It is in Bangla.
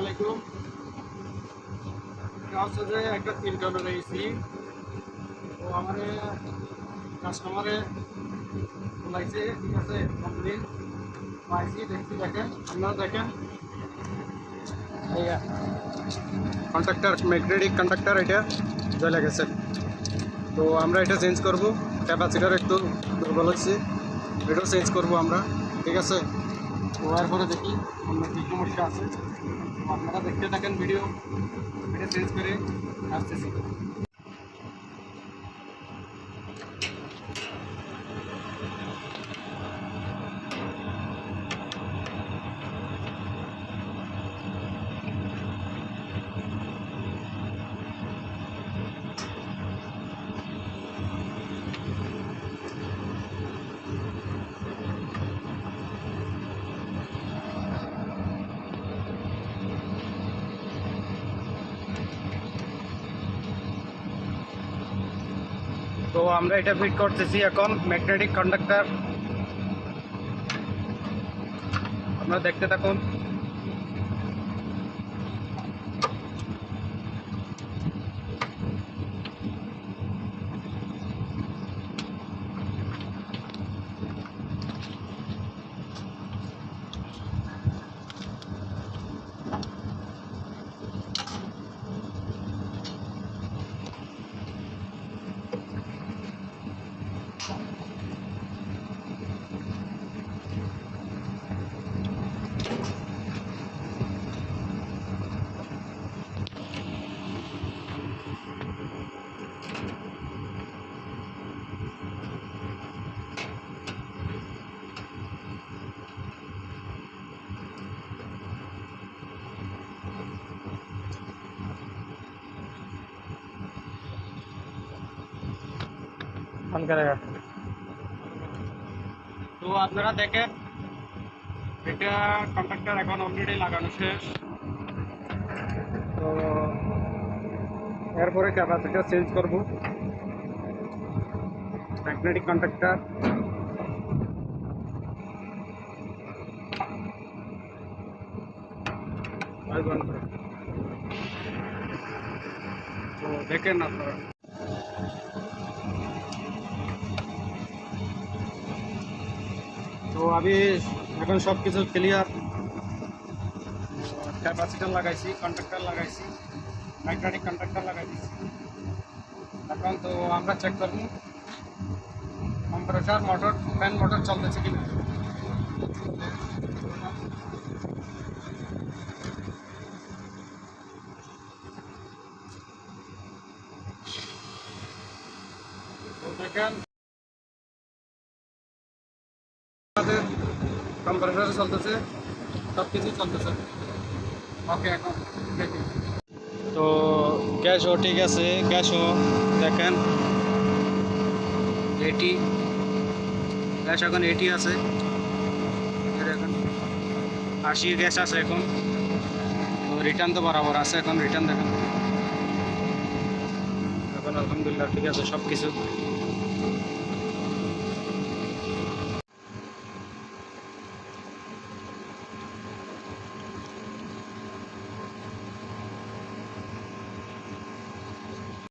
আলাইকুম। হচ্ছে একটা তিন টন তো আমার কাস্টমারে বলাইছে ঠিক আছে দেখছি, দেখেন আপনারা দেখেন। কন্ট্রাক্টর ম্যাগনেটিক কন্ট্রাক্টর এটা জ্বলে গেছে। তো আমরা এটা চেঞ্জ করব। ক্যাপাসিটার একটু দুর্বল হচ্ছে। এটাও চেঞ্জ করব আমরা। ঠিক আছে? হওয়ার পরে দেখি, অন্য কী সমস্যা আছে। আপনারা দেখতে থাকেন ভিডিও এটা চেঞ্জ করে আসতেছি। তো আমরা এটা ফিট করতেছি এখন ম্যাগনেটিক কন্ডাক্টার। আপনারা দেখতে থাকুন। অন করেগা তো আপনারা দেখেন এটা কন্ট্রাক্টর এখন অলরেডি লাগানো শেষ তো এরপরে ক্যাপাসিটার চেঞ্জ করব ম্যাগনেটিক কন্ট্রাক্টর তো দেখেন আপনারা তো আমি এখন সব কিছু ক্লিয়ার ক্যাপাসিটার লাগাইছি কন্ট্রাক্টর লাগাইছি ম্যাগনেটিক কন্ট্রাক্টর লাগাই দিচ্ছি এখন তো আমরা চেক করব কম্প্রেসার মোটর ফ্যান মোটর চলতেছে কিনা। দেখেন কম্প্রেসার চলতেছে সব কিছুই চলতেছে। ওকে এখন তো গ্যাসও ঠিক আছে, গ্যাসও দেখেন। এটি গ্যাস এখন এটি আছে। এই দেখেন, আশি গ্যাস আছে এখন। রিটার্ন তো বরাবর আছে, এখন রিটার্ন দেখেন। এখন আলহামদুলিল্লাহ ঠিক আছে সব কিছু